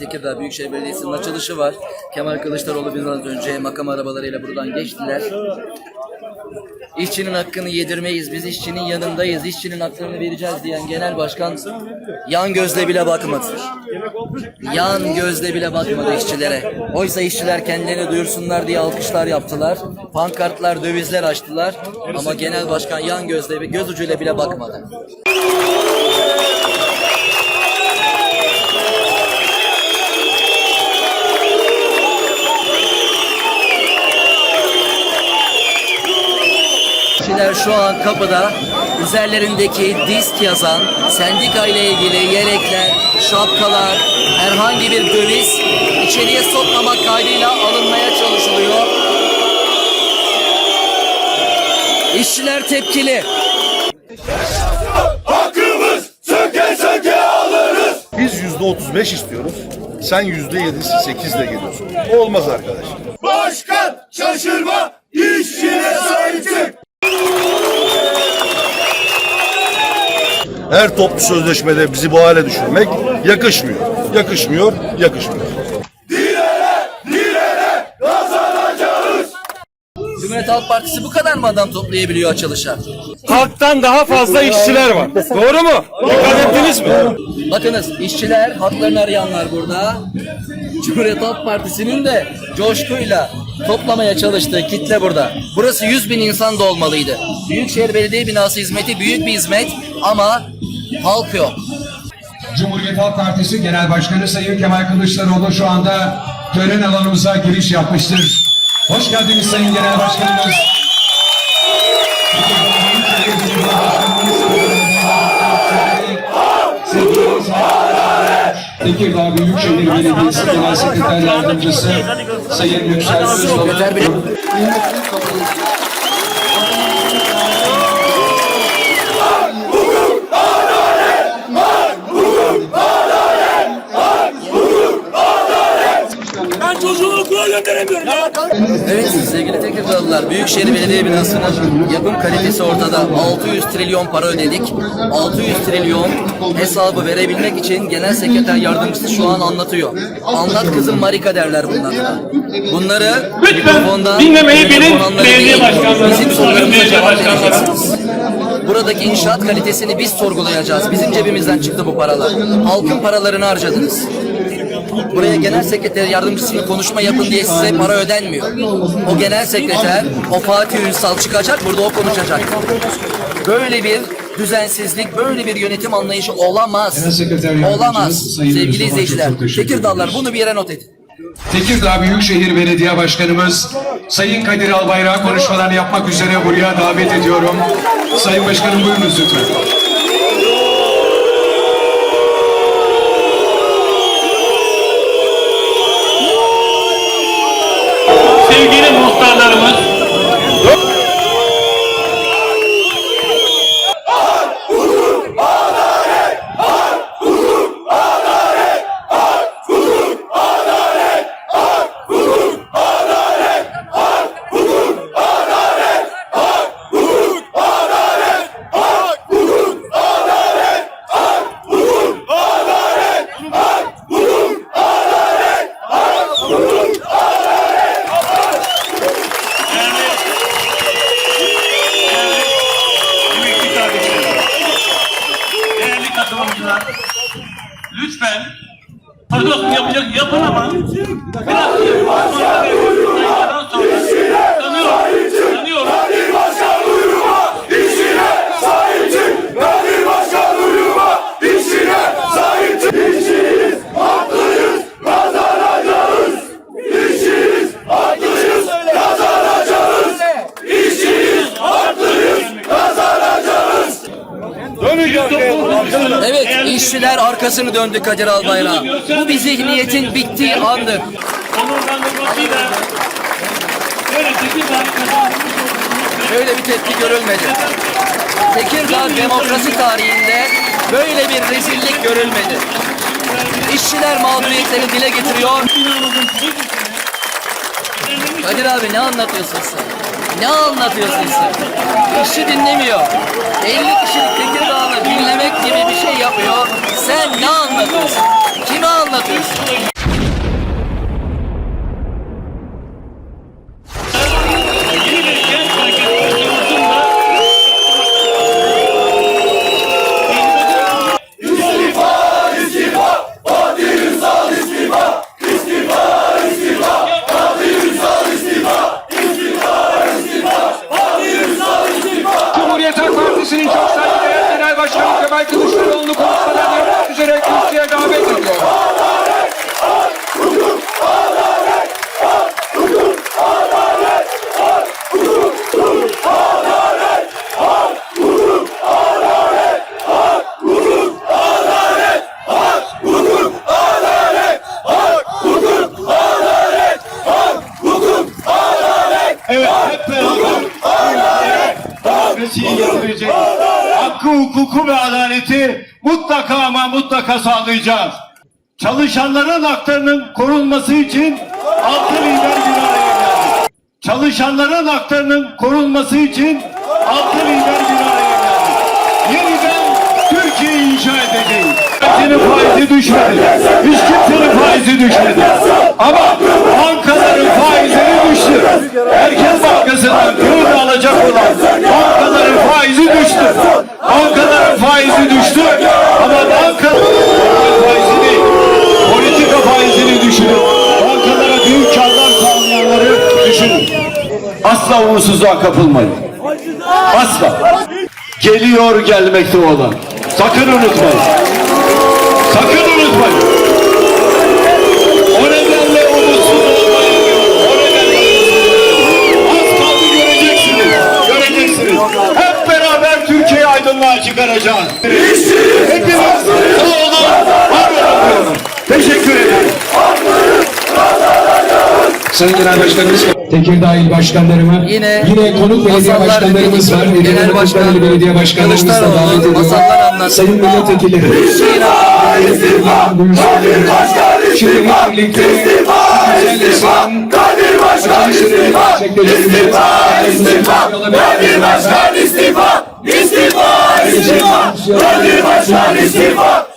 Tekirdağ Büyükşehir Belediyesi'nin açılışı var. Kemal Kılıçdaroğlu biraz önce makam arabalarıyla buradan geçtiler. İşçinin hakkını yedirmeyiz, biz işçinin yanındayız, işçinin haklarını vereceğiz diyen genel başkan yan gözle bile bakmadı. Yan gözle bile bakmadı işçilere. Oysa işçiler kendilerini duyursunlar diye alkışlar yaptılar. Pankartlar, dövizler açtılar. Ama genel başkan yan gözle, göz ucuyla bile bakmadı. Kişiler şu an kapıda üzerlerindeki disk yazan sendika ile ilgili yelekler, şapkalar, herhangi bir döviz içeriye sokmamak kaydıyla alınmaya çalışılıyor. İşçiler tepkili. Hakkımız söke söke alırız. Biz yüzde 35 istiyoruz. Sen yüzde 7'si 8 ile geliyorsun. Olmaz arkadaş. Başkan şaşırma Her toplu sözleşmede bizi bu hale düşürmek yakışmıyor. Yakışmıyor, yakışmıyor. Direne direne kazanacağız. Cumhuriyet Halk Partisi bu kadar mı adam toplayabiliyor açılışa? Halktan daha fazla işçiler var. Doğru mu? Dikkat ettiniz mi? Bakınız işçiler, haklarını arayanlar burada. Cumhuriyet Halk Partisi'nin de coşkuyla toplamaya çalıştığı kitle burada. Burası 100 bin insan da olmalıydı. Büyükşehir Belediye Binası hizmeti büyük bir hizmet ama halk yok. Cumhuriyet Halk Partisi Genel Başkanı Sayın Kemal Kılıçdaroğlu şu anda tören alanımıza giriş yapmıştır. Hoş geldiniz Sayın Genel Başkanımız. Tekirdağ Büyükşehir Belediyesi Genel Sekreter Yardımcısı Sayın Yüksel Özdoğan. Sekreter bile... Evet sevgili Tekirdağlılar, Büyükşehir Belediye Binası'nın yapım kalitesi ortada. 600 trilyon para ödedik. 600 trilyon hesabı verebilmek için Genel Sekreter Yardımcısı şu an anlatıyor. Anlat kızım Marika derler bunlara. Bunları mikrofondan dinlemeyi bilin, belediye başkanları, Bizim sorularımıza belediye cevap başkanları. vereceksiniz. Buradaki inşaat kalitesini biz sorgulayacağız. Bizim cebimizden çıktı bu paralar. Halkın paralarını harcadınız. Buraya genel sekreter yardımcısının konuşma yapın diye size para ödenmiyor. O genel sekreter, o Fatih Ünsal çıkacak, burada o konuşacak. Böyle bir düzensizlik, böyle bir yönetim anlayışı olamaz. Olamaz. Sevgili izleyiciler, ediyoruz. bunu bir yere not edin. Tekirdağ Büyükşehir Belediye Başkanımız Sayın Kadir Albayrak konuşmalarını yapmak üzere buraya davet ediyorum. Sayın Başkanım buyurunuz lütfen. Sevgili muhtarlarımız, katılımcılar, lütfen pardon yapacak yapın ama. Biraz sonra Evet, işçiler arkasını döndü Kadir Albayrak'a. Bu bir zihniyetin bittiği kazanmış Böyle bir tepki görülmedi. Tekirdağ demokrasi tarihinde böyle bir rezillik görülmedi. İşçiler mağduriyetlerini dile getiriyor. Kadir abi ne anlatıyorsun sen? Ne anlatıyorsun sen? İşçi dinlemiyor. 50 kişilik Tekirdağ'ı dinlemek gibi bir şey yapıyor. Sen ne anlatıyorsun? Kim Kime anlatıyorsun? Cumhuriyet Halk Partisi'nin çok saygıdeğer Genel Başkanı Kemal Kılıçdaroğlu'nu konuşmalar yapmak üzere kürsüye davet ediyorum. Evet hep beraber demokrasiyi getirecek. Hakkı, hukuku ve adaleti mutlaka ama mutlaka sağlayacağız. Çalışanların haklarının korunması için altı lider bir araya geldi. Çalışanların haklarının korunması için altı lider bir araya geldi. Yeniden Türkiye'yi inşa edeceğiz. Kimsenin faizi düşmedi. Hiç kimsenin faizi düşmedi. Ama bankaların faizleri düştü. Herkes kredi alacak olan bankaların faizi düştü. Bankaların faizi düştü. Ama bankaların faizi değil. Politika faizini düşünün. Bankalara büyük karlar sağlayanları düşünün. Asla umutsuzluğa kapılmayın. Asla. Geliyor gelmekte olan. Sakın unutmayın. Sayın Genel Başkanımız, Tekirdağ İl Başkanlarıma, Yine yine konuk belediye başkanlarımız var. Genel Başkan Belediye Başkanlarımızı da davet anlattı. Sayın milletvekilleri. Şimdi hep birlikte Kadir Başkan istifa! İstifa! İstifa! Kadir Başkan istifa! İstifa! İstifa! Kadir Başkan istifa!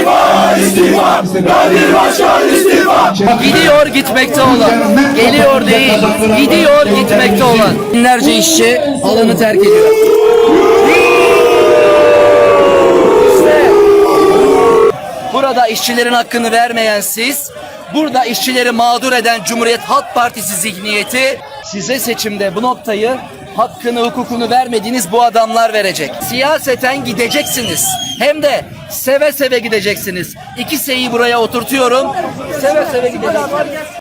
İstifa! İstifa! Kadir Başkan istifa! Gidiyor gitmekte olan, geliyor değil, gidiyor gitmekte olan. Binlerce işçi alanı terk ediyor. Burada işçilerin hakkını vermeyen siz, burada işçileri mağdur eden Cumhuriyet Halk Partisi zihniyeti size seçimde bu noktayı hakkını hukukunu vermediğiniz bu adamlar verecek. Siyaseten gideceksiniz. Hem de seve seve gideceksiniz. İki seyi buraya oturtuyorum. Seve seve gideceksiniz.